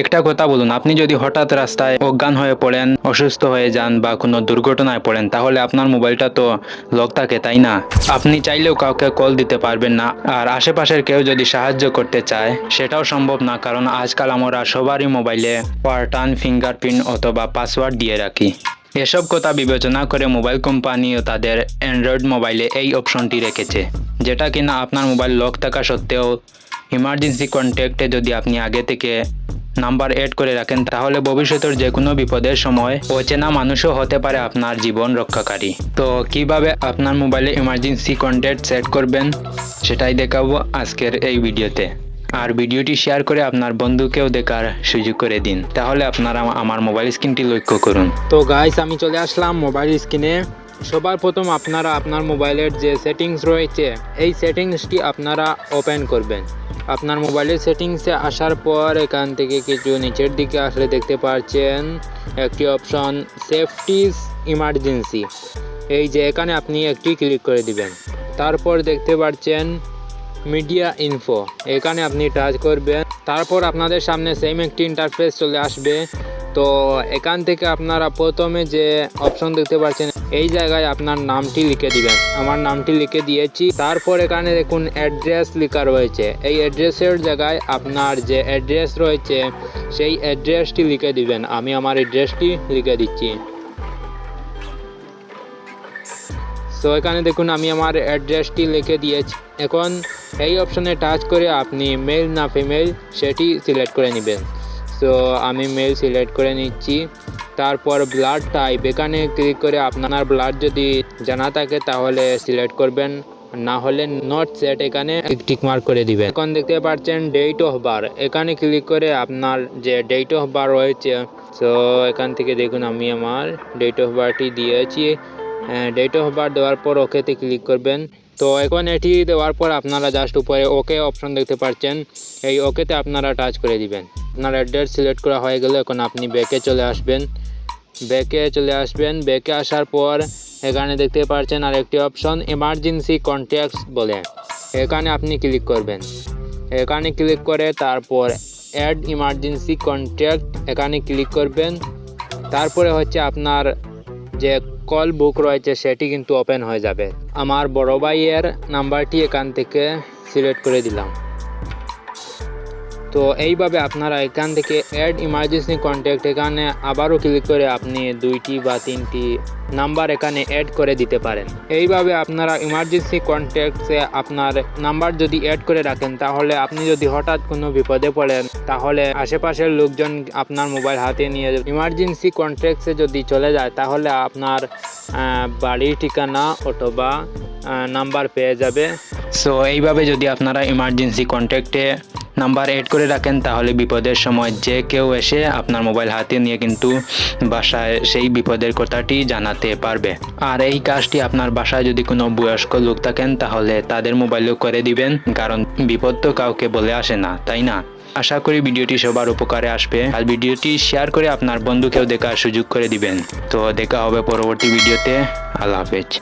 একটা কথা বলুন, আপনি যদি হঠাৎ রাস্তায় অজ্ঞান হয়ে পড়েন, অসুস্থ হয়ে যান বা কোনো দুর্ঘটনায় পড়েন, তাহলে আপনার মোবাইলটা তো লক থাকে, তাই না? আপনি চাইলেও কাউকে কল দিতে পারবেন না। আর আশেপাশের কেউ যদি সাহায্য করতে চায়, সেটাও সম্ভব না, কারণ আজকাল আমরা সবারই মোবাইলে পার্টান ফিঙ্গারপ্রিন্ট অথবা পাসওয়ার্ড দিয়ে রাখি। এসব কথা বিবেচনা করে মোবাইল কোম্পানিও তাদের অ্যান্ড্রয়েড মোবাইলে এই অপশনটি রেখেছে, যেটা কিনা আপনার মোবাইল লক থাকা সত্ত্বেও ইমার্জেন্সি কন্ট্যাক্টে যদি আপনি আগে থেকে নাম্বার এড করে রাখেন, তাহলে ভবিষ্যতের যে কোনো বিপদের সময় অচেনা মানুষও হতে পারে আপনার জীবন রক্ষাকারী। তো কীভাবে আপনার মোবাইলে ইমার্জেন্সি কন্ট্যাক্ট সেট করবেন, সেটাই দেখাবো আজকের এই ভিডিওতে। আর ভিডিওটি শেয়ার করে আপনার বন্ধুকেও দেখার সুযোগ করে দিন, তাহলে আপনারা আমার মোবাইল স্ক্রিনটি লক্ষ্য করুন। তো গাইস আমি চলে আসলাম মোবাইল স্ক্রিনে সবার প্রথম আপনারা আপনার মোবাইলের যে সেটিংস রয়েছে, এই সেটিংসটি আপনারা ওপেন করবেন। আপনার মোবাইলের সেটিংসে আসার পর এখান থেকে কিছু নিচের দিকে আসলে দেখতে পাচ্ছেন একটি অপশন সেফটিস ইমার্জেন্সি এই যে এখানে আপনি একটি ক্লিক করে দিবেন। তারপর দেখতে পাচ্ছেন মিডিয়া ইনফো এখানে আপনি টাচ করবেন। তারপর আপনাদের সামনে সেম একটি ইন্টারফেস চলে আসবে। তো এখান থেকে আপনারা প্রথমে যে অপশন দেখতে পাচ্ছেন এই জায়গায় আপনার নামটি লিখে দিবেন। আমার নামটি লিখে দিয়েছি। তারপর এখানে দেখুন অ্যাড্রেস লেখা রয়েছে। এই অ্যাড্রেসের জায়গায় আপনার যে অ্যাড্রেস রয়েছে, সেই অ্যাড্রেসটি লিখে দিবেন। আমি আমার অ্যাড্রেসটি লিখে দিচ্ছি। সো এখানে দেখুন, আমি আমার অ্যাড্রেসটি লিখে দিয়েছি। এখন এই অপশনে টাচ করে আপনি মেল না ফিমেল সেটি সিলেক্ট করে নেবেন। সো আমি মেল সিলেক্ট করে নিচ্ছি। তারপর ব্লাড টাইপ এখানে ক্লিক করে আপনার ব্লাড যদি জানা থাকে তাহলে সিলেক্ট করবেন। না হলে নট সেট এখানে টিক মার্ক করে দিবেন। এখন দেখতে পাচ্ছেন ডেট অফ বার এখানে ক্লিক করে আপনার যে ডেট অফ বার রয়েছে সো এখান থেকে দেখুন আমি আমার ডেট অফ বারটি দিয়েছি। ডেট অফ বার্থ দেওয়ার পর ওকেতে ক্লিক করবেন। তো এখন এটি দেওয়ার পর আপনারা জাস্ট উপরে ওকে অপশন দেখতে পাচ্ছেন। এই ওকেতে আপনারা টাচ করে দিবেন। আপনার অ্যাড্রেস সিলেক্ট করা হয়ে গেলে এখন আপনি ব্যাকে চলে আসবেন। ব্যাকে চলে আসবেন। ব্যাকে আসার পর এখানে দেখতে পাচ্ছেন আরেকটি অপশন এমার্জেন্সি কন্ট্যাক্টস বলে। এখানে আপনি ক্লিক করবেন। এখানে ক্লিক করে তারপর অ্যাড ইমার্জেন্সি কন্ট্যাক্ট এখানে ক্লিক করবেন। তারপরে হচ্ছে আপনার যে কল বুক রয়েছে সেটি কিন্তু ওপেন হয়ে যাবে। আমার বড় ভাইয়ের নাম্বারটি এখান থেকে সিলেক্ট করে দিলাম। তো এইভাবে আপনারা এখান থেকে অ্যাড ইমার্জেন্সি কন্ট্যাক্ট এখানে আবারও ক্লিক করে আপনি দুইটি বা তিনটি নাম্বার এখানে অ্যাড করে দিতে পারেন। এইভাবে আপনারা ইমার্জেন্সি কন্ট্যাক্টসে আপনার নাম্বার যদি অ্যাড করে রাখেন, তাহলে আপনি যদি হঠাৎ কোনো বিপদে পড়েন, তাহলে আশেপাশের লোকজন আপনার মোবাইল হাতে নিয়ে ইমার্জেন্সি কন্ট্যাক্টসে যদি চলে যায়, তাহলে আপনার বাড়ির ঠিকানা অথবা নাম্বার পেয়ে যাবে। সো এইভাবে যদি আপনারা ইমার্জেন্সি কন্ট্যাক্টে নাম্বার এড করে রাখেন, তাহলে বিপদের সময় যে কেউ এসে আপনার মোবাইল হাতে নিয়ে কিন্তু বাসায় সেই বিপদের কথাটি জানাতে পারবে। আর এই কাজটি আপনার বাসায় যদি কোনো বয়স্ক লোক থাকেন, তাহলে তাদের মোবাইলেও করে দিবেন, কারণ বিপদ তো কাউকে বলে আসে না, তাই না? আশা করি ভিডিওটি সবার উপকারে আসবে। আর ভিডিওটি শেয়ার করে আপনার বন্ধুকেও দেখার সুযোগ করে দিবেন। তো দেখা হবে পরবর্তী ভিডিওতে। আল্লাহ হাফেজ।